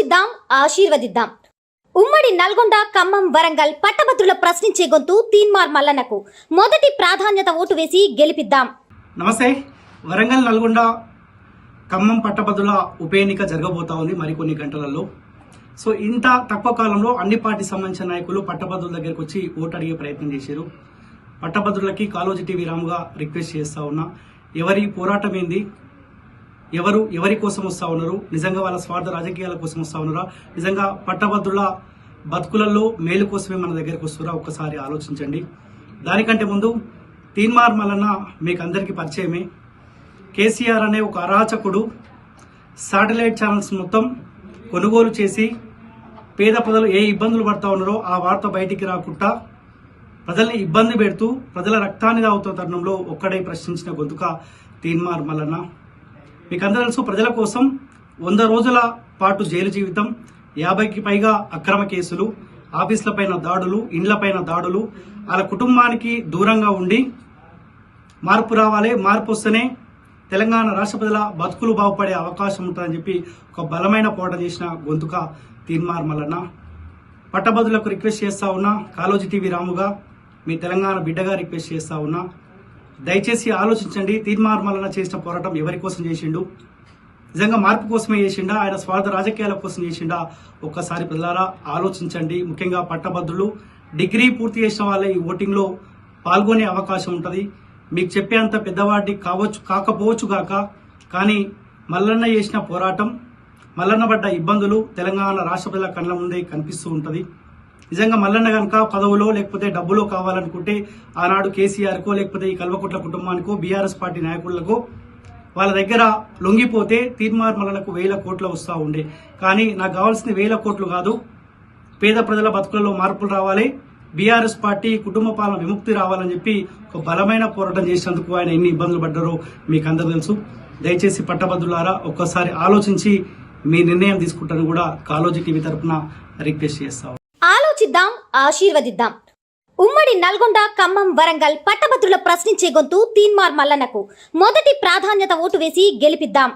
ఆలోచిద్దాం ఆశీర్వదిద్దాం. ఉమ్మడి నల్గొండ ఖమ్మం వరంగల్ పట్టభద్రుల ప్రశ్నించే గొంతు తీన్మార్ మల్లన్నకు. మొదటి ప్రాధాన్యత ఓటు వేసి గెలిపిద్దాం. నమస్తే వరంగల్ నల్గొండ ఖమ్మం పట్టభద్రుల ఉప ఎన్నిక జరగబోతా ఉంది మరికొన్ని గంటలలో. సో ఇంత తక్కువ కాలంలో అన్ని పార్టీ సంబంధించిన నాయకులు పట్టభద్రుల దగ్గరకు వచ్చి ఓటు అడిగే ప్రయత్నం చేశారు. పట్టభద్రులకి కాలోజీ టీవీ రాముగా రిక్వెస్ట్ చేస్తా ఉన్నా ఎవరి పోరాటం ఏంది? ఎవరు ఎవరి కోసం వస్తా ఉన్నారు? నిజంగా వాళ్ళ స్వార్థ రాజకీయాల కోసం వస్తా ఉన్నారా? నిజంగా పట్టభద్రుల బతుకులలో మేలు కోసమే మన దగ్గరకు వస్తున్నారా? ఒక్కసారి ఆలోచించండి. దానికంటే ముందు తీన్మార్ మల్లన్న మీకు అందరికీ పరిచయమే. కేసీఆర్ అనే ఒక అరాచకుడు శాటిలైట్ ఛానల్స్ మొత్తం కొనుగోలు చేసి పేద ప్రజలు ఏ ఇబ్బందులు పడతా ఉన్నారో ఆ వార్త బయటికి రాకుండా ప్రజల్ని ఇబ్బంది పెడుతూ ప్రజల రక్తాన్ని తాగుతున్న తరుణంలో ఒక్కడై ప్రశ్నించిన గొంతుక తీన్మార్ మల్లన్న. మీకు అందరూ తెలుసు ప్రజల కోసం వంద రోజుల పాటు జైలు జీవితం యాభైకి పైగా అక్రమ కేసులు ఆఫీసులపైన దాడులు ఇండ్లపైన దాడులు వాళ్ళ కుటుంబానికి దూరంగా ఉండి మార్పు రావాలి మార్పు వస్తేనే తెలంగాణ రాష్ట్ర ప్రజల బతుకులు బాగుపడే అవకాశం ఉంటుందని చెప్పి ఒక బలమైన పోట చేసిన గొంతుక తీన్మార్ మల్లన్న. పట్టభద్రులకు రిక్వెస్ట్ చేస్తా ఉన్నా కాలోజీ టీవీ రాముగా మీ తెలంగాణ బిడ్డగా రిక్వెస్ట్ చేస్తా ఉన్నా దయచేసి ఆలోచించండి. తీర్మార్ మల్లన్న చేసిన పోరాటం ఎవరి కోసం చేసిండు? నిజంగా మార్పు కోసమే చేసిండా? ఆయన స్వార్థ రాజకీయాల కోసం చేసిండా? ఒక్కసారి పిల్లలారా ఆలోచించండి. ముఖ్యంగా పట్టభద్రులు డిగ్రీ పూర్తి చేసిన వాళ్ళే ఈ ఓటింగ్లో పాల్గొనే అవకాశం ఉంటుంది. మీకు చెప్పేంత పెద్దవాడి కావచ్చు కాకపోవచ్చు గాక కానీ మల్లన్న చేసిన పోరాటం మల్లన్న పడ్డ ఇబ్బందులు తెలంగాణ రాష్ట్ర ప్రజల కళ్ళ ముందే కనిపిస్తూ ఉంటుంది. నిజంగా మల్లన్న కనుక పదవులో లేకపోతే డబ్బులో కావాలనుకుంటే ఆనాడు కేసీఆర్కో లేకపోతే ఈ కల్వకుట్ల కుటుంబానికో బీఆర్ఎస్ పార్టీ నాయకులకు వాళ్ళ దగ్గర లొంగిపోతే తీర్మార్ మల్లనకు వేల కోట్లు వస్తూ ఉండే. కానీ నాకు కావాల్సింది వేల కోట్లు కాదు. పేద ప్రజల బతుకులలో మార్పులు రావాలి. బీఆర్ఎస్ పార్టీ కుటుంబ పాలన విముక్తి రావాలని చెప్పి ఒక బలమైన పోరాటం చేసినందుకు ఆయన ఎన్ని ఇబ్బందులు పడ్డారో మీకు అందరూ తెలుసు. దయచేసి పట్టభద్రులారా ఒక్కసారి ఆలోచించి మీ నిర్ణయం తీసుకుంటాను కూడా కాలోజీ టీవీ తరపున రిక్వెస్ట్ చేస్తాం ఆలోచిద్దాం ఆశీర్వదిద్దాం. ఉమ్మడి నల్గొండ ఖమ్మం వరంగల్ పట్టభద్రుల ప్రశ్నించే గొంతు తీన్మార్ మల్లన్నకు. మొదటి ప్రాధాన్యత ఓటు వేసి గెలిపిద్దాం.